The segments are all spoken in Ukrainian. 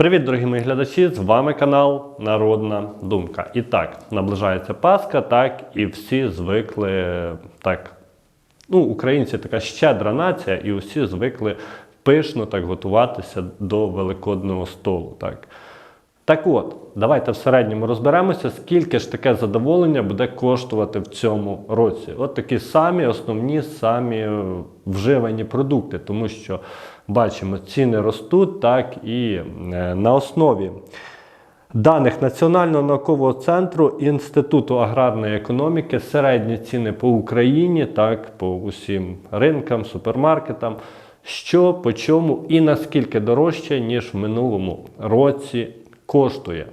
Привіт, дорогі мої глядачі! З вами канал Народна Думка. І так, наближається Пасха, так, і всі звикли так. Ну, українці така щедра нація, і усі звикли пишно так готуватися до великодного столу. Так. Так от, давайте в середньому розберемося, скільки ж таке задоволення буде коштувати в цьому році. От такі самі основні, самі е, вживані продукти, тому що бачимо, ціни ростуть, так і е, на основі. Даних Національного наукового центру Інституту аграрної економіки середні ціни по Україні, так, по усім ринкам, супермаркетам, що по чому і наскільки дорожче, ніж в минулому році коштує.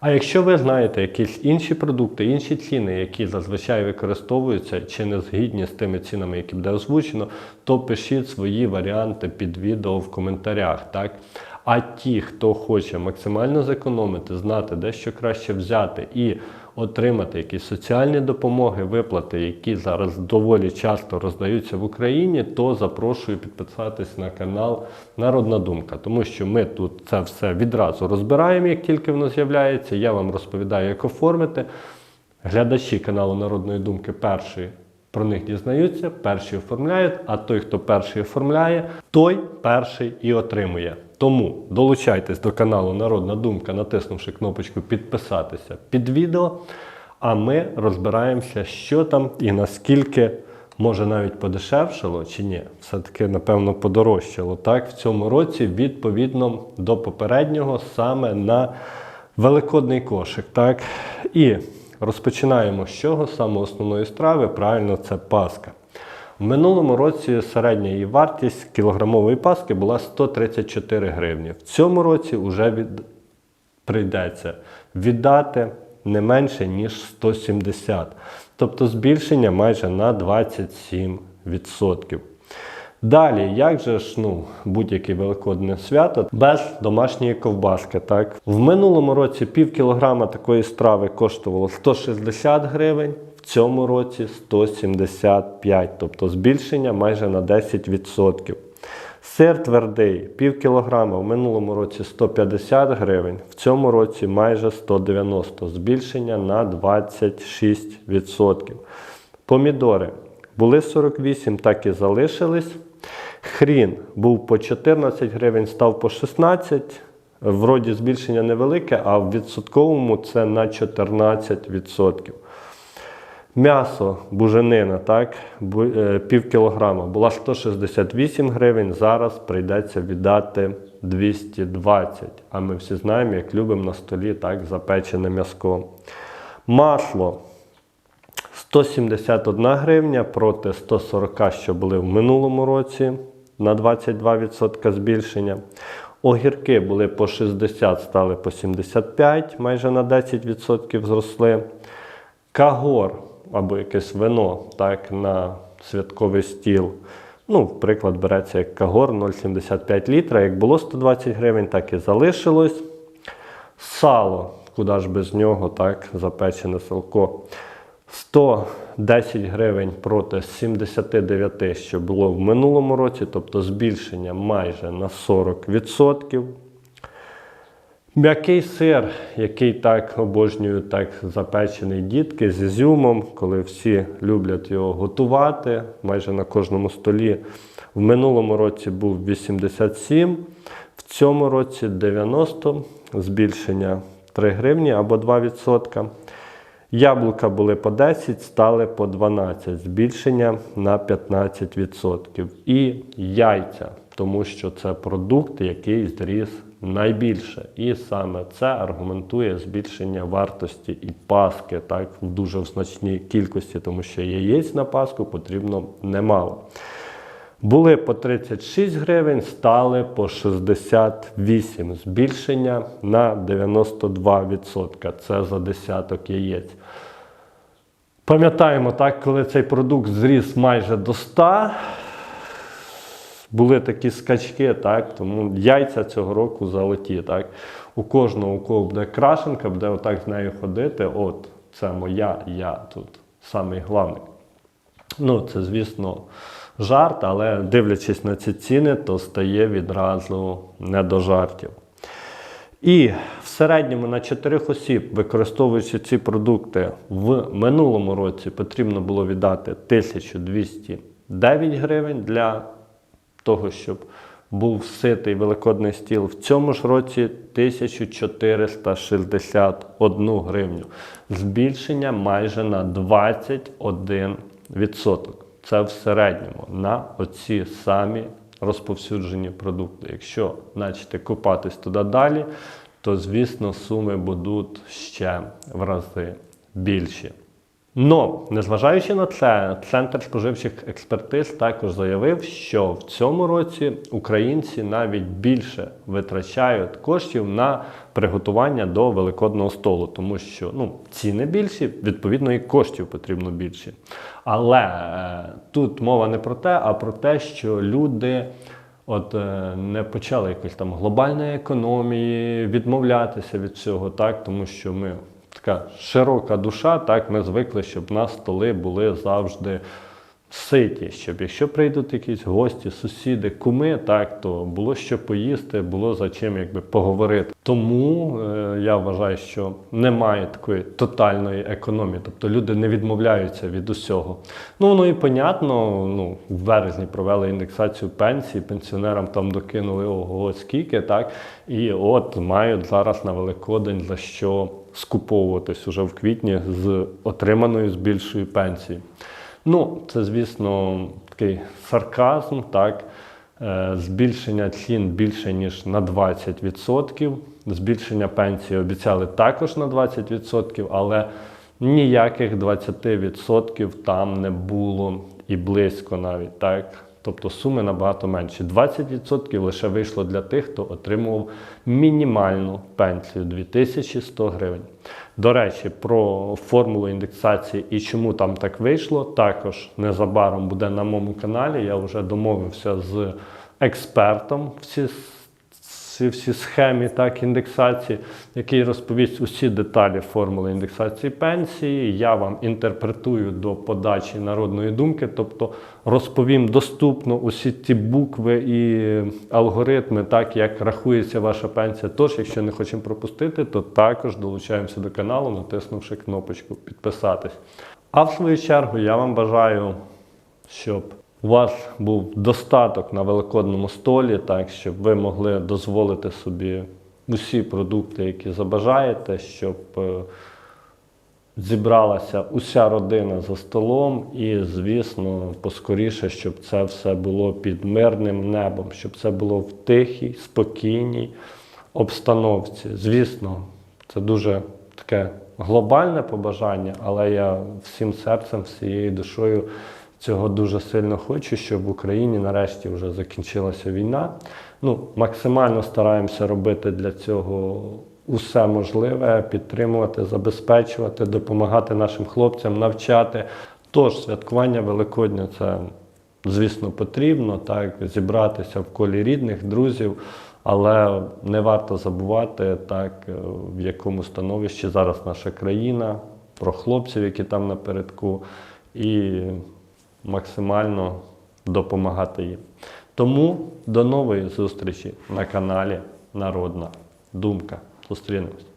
А якщо ви знаєте якісь інші продукти, інші ціни, які зазвичай використовуються чи не згідні з тими цінами, які буде озвучено, то пишіть свої варіанти під відео в коментарях. Так? А ті, хто хоче максимально зекономити, знати, де що краще взяти і отримати якісь соціальні допомоги, виплати, які зараз доволі часто роздаються в Україні, то запрошую підписатись на канал Народна Думка, тому що ми тут це все відразу розбираємо, як тільки воно з'являється. Я вам розповідаю, як оформити. Глядачі каналу Народної Думки перші про них дізнаються, перші оформляють, а той, хто перший оформляє, той перший і отримує. Тому долучайтесь до каналу Народна Думка, натиснувши кнопочку підписатися під відео. А ми розбираємося, що там і наскільки може навіть подешевшало чи ні. Все-таки, напевно, подорожчало. Так, в цьому році відповідно до попереднього саме на великодний кошик. Так? І розпочинаємо з чого? Саме основної страви, правильно, це паска. В минулому році середня її вартість кілограмової паски була 134 гривні. В цьому році вже від... прийдеться віддати не менше, ніж 170. Тобто збільшення майже на 27%. Далі, як же ж ну, будь-яке великодне свято без домашньої ковбаски. Так? В минулому році пів кілограма такої страви коштувало 160 гривень, в цьому році 175, тобто збільшення майже на 10%. Сир твердий пів кілограма в минулому році 150 гривень, в цьому році майже 190, збільшення на 26%. Помідори були 48, так і залишились. Хрін був по 14 гривень, став по 16. Вроді збільшення невелике, а в відсотковому це на 14%. М'ясо, буженина, так, е, пів кілограма була 168 гривень, зараз прийдеться віддати 220. А ми всі знаємо, як любимо на столі так, запечене м'яско. Масло 171 гривня проти 140, що були в минулому році на 22% збільшення. Огірки були по 60, стали по 75, майже на 10% зросли. Кагор або якесь вино так, на святковий стіл. Ну, приклад береться як кагор 0,75 літра. Як було 120 гривень, так і залишилось. Сало, куди ж без нього, так, запечене селко. 110 гривень проти 79, що було в минулому році, тобто збільшення майже на 40%. М'який сир, який так обожнюють так запечений дітки з ізюмом, коли всі люблять його готувати, майже на кожному столі. В минулому році був 87, в цьому році 90, збільшення 3 гривні або 2%. Яблука були по 10, стали по 12, збільшення на 15%. І яйця, тому що це продукт, який зріс найбільше. І саме це аргументує збільшення вартості і паски так, в дуже значній кількості, тому що яєць на паску потрібно немало. Були по 36 гривень, стали по 68. Збільшення на 92%. Це за десяток яєць. Пам'ятаємо, так, коли цей продукт зріс майже до 100, були такі скачки, так, тому яйця цього року золоті. Так. У кожного, у кого буде крашенка, буде отак з нею ходити. От, це моя, я тут самий главний. Ну, це, звісно, жарт, але дивлячись на ці ціни, то стає відразу не до жартів. І в середньому на 4 осіб, використовуючи ці продукти, в минулому році потрібно було віддати 1209 гривень для того, щоб був ситий великодний стіл. В цьому ж році 1461 гривню. Збільшення майже на 21%. Це в середньому на оці самі розповсюджені продукти. Якщо почати купатись туди далі, то звісно суми будуть ще в рази більші. Но, незважаючи на це, Центр споживчих експертиз також заявив, що в цьому році українці навіть більше витрачають коштів на приготування до великодного столу, тому що ну, ціни більші, відповідно, і коштів потрібно більше. Але е, тут мова не про те, а про те, що люди. От е, не почали якоїсь там глобальної економії відмовлятися від цього, так тому що ми така широка душа, так ми звикли, щоб на столи були завжди ситі, щоб якщо прийдуть якісь гості, сусіди, куми, так то було що поїсти, було за чим якби поговорити. Тому е, я вважаю, що немає такої тотальної економії, тобто люди не відмовляються від усього. Ну воно і понятно. Ну в березні провели індексацію пенсії, пенсіонерам там докинули ого, скільки, так і от мають зараз на Великодень за що скуповуватись уже в квітні з отриманою з більшою пенсією. Ну, це, звісно, такий сарказм, так. Е, Збільшення цін більше, ніж на 20%. Збільшення пенсії обіцяли також на 20%, але ніяких 20% там не було і близько навіть. так. Тобто суми набагато менші. 20% лише вийшло для тих, хто отримував мінімальну пенсію 2100 гривень. До речі, про формулу індексації і чому там так вийшло, також незабаром буде на моєму каналі. Я вже домовився з експертом в ці, всі схемі так, індексації, який розповість усі деталі формули індексації пенсії. Я вам інтерпретую до подачі народної думки, тобто розповім доступно усі ті букви і алгоритми, так як рахується ваша пенсія. Тож, якщо не хочемо пропустити, то також долучаємося до каналу, натиснувши кнопочку підписатись. А в свою чергу я вам бажаю, щоб у вас був достаток на великодному столі, так щоб ви могли дозволити собі усі продукти, які забажаєте, щоб е, зібралася уся родина за столом, і, звісно, поскоріше, щоб це все було під мирним небом, щоб це було в тихій, спокійній обстановці. Звісно, це дуже таке глобальне побажання, але я всім серцем, всією душою цього дуже сильно хочу, щоб в Україні нарешті вже закінчилася війна. Ну, максимально стараємося робити для цього усе можливе, підтримувати, забезпечувати, допомагати нашим хлопцям, навчати. Тож святкування Великодня це, звісно, потрібно, так, зібратися в колі рідних, друзів. Але не варто забувати, так, в якому становищі зараз наша країна, про хлопців, які там напередку, і максимально допомагати їм. Тому до нової зустрічі на каналі Народна Думка. Зустрінемось.